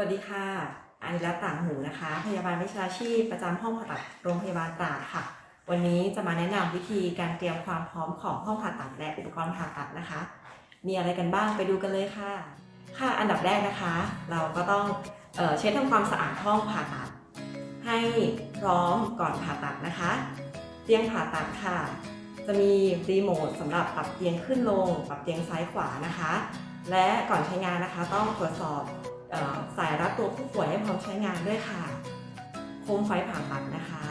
วัสดีค่ะอานิรัตน์ต่างหูนะคะ พยาบาลวิชาชีพประจำห้องผ่าตัดโรงพยาบาลตราดค่ะ วันนี้จะมาแนะนำวิธีการเตรียมความพร้อมของห้องผ่าตัดและอุปกรณ์ผ่าตัดนะคะ มีอะไรกันบ้างไปดูกันเลยค่ะ ค่ะอันดับแรกนะคะ เราก็ต้องเออเช็ดทำความสะอาดห้องผ่าตัด ให้พร้อมก่อนผ่าตัดนะคะ เตียงผ่าตัดค่ะ จะมีรีโมทสำหรับปรับเตียงขึ้นลง ปรับเตียงซ้ายขวานะคะ และก่อนใช้งานนะคะ ต้องตรวจสอบ สายรัดตัวผู้ป่วยให้พร้อมใช้งานด้วยค่ะ โคมไฟผ่าตัดนะคะ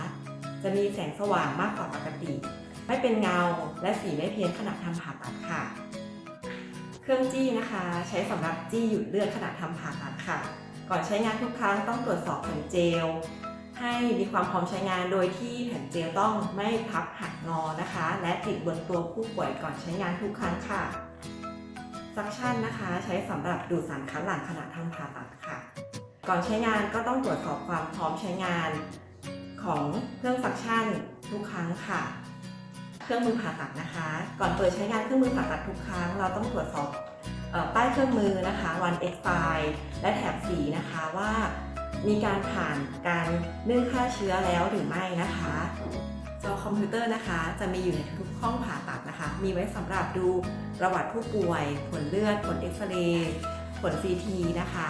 จะมีแสงสว่างมากกว่าปกติ ไม่เป็นเงาและสีไม่เพี้ยนขณะทำผ่าตัดค่ะ เครื่องจี้นะคะ ใช้สำหรับจี้หยุดเลือดขณะทำผ่าตัดค่ะ ก่อนใช้งานทุกครั้งต้องตรวจสอบแผ่นเจล ให้มีความพร้อมใช้งานโดยที่แผ่นเจลต้องไม่พับหักงอนะคะ และติดบนตัวผู้ป่วยก่อนใช้งานทุกครั้งค่ะ ซักชั่นนะคะ ใช้สำหรับดูดสารคัดหลั่งขณะทำผ่าตัดค่ะ ก่อนใช้งานก็ต้องตรวจสอบความพร้อมใช้งานของเครื่องซักชั่นทุกครั้งค่ะ เครื่องมือผ่าตัดนะคะ ก่อนเปิดใช้งานเครื่องมือผ่าตัดทุกครั้ง เราต้องตรวจสอบออป้ายเครื่องมือนะคะ วัน expire และแถบสีนะคะว่า มีการผ่านการนึ่งฆ่าเชื้อแล้วหรือไม่นะคะจอคอมพิวเตอร์นะคะ จะมีอยู่ในทุกห้องผ่าตัดนะคะ มีไว้สำหรับดูประวัติผู้ป่วย ผลเลือด ผลเอ็กซเรย์ผล CT นะคะ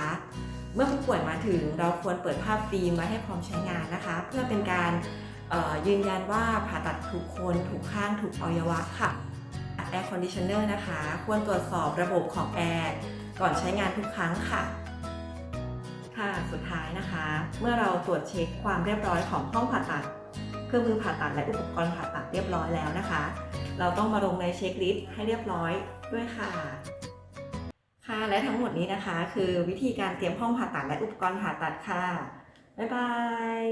เมื่อผู้ป่วยมาถึงเราควรเปิดภาพฟิล์มไว้ให้พร้อมใช้งานนะคะ เพื่อเป็นการยืนยันว่าผ่าตัดถูกคนถูกข้างถูกอวัยวะค่ะ Air Conditioner นะคะ ควรตรวจสอบระบบของแอร์ก่อนใช้งานทุกครั้งค่ะ ค่ะสุดท้ายนะคะ เมื่อเราตรวจเช็คความเรียบร้อยของห้องผ่าตัด เครื่องมือผ่าตัดและอุปกรณ์ผ่าตัดเรียบร้อยแล้วนะคะ เราต้องมาลงในเช็คลิสต์ให้เรียบร้อยด้วยค่ะ ค่ะและทั้งหมดนี้นะคะ คือวิธีการเตรียมห้องผ่าตัดและอุปกรณ์ผ่าตัดค่ะ บ๊ายบาย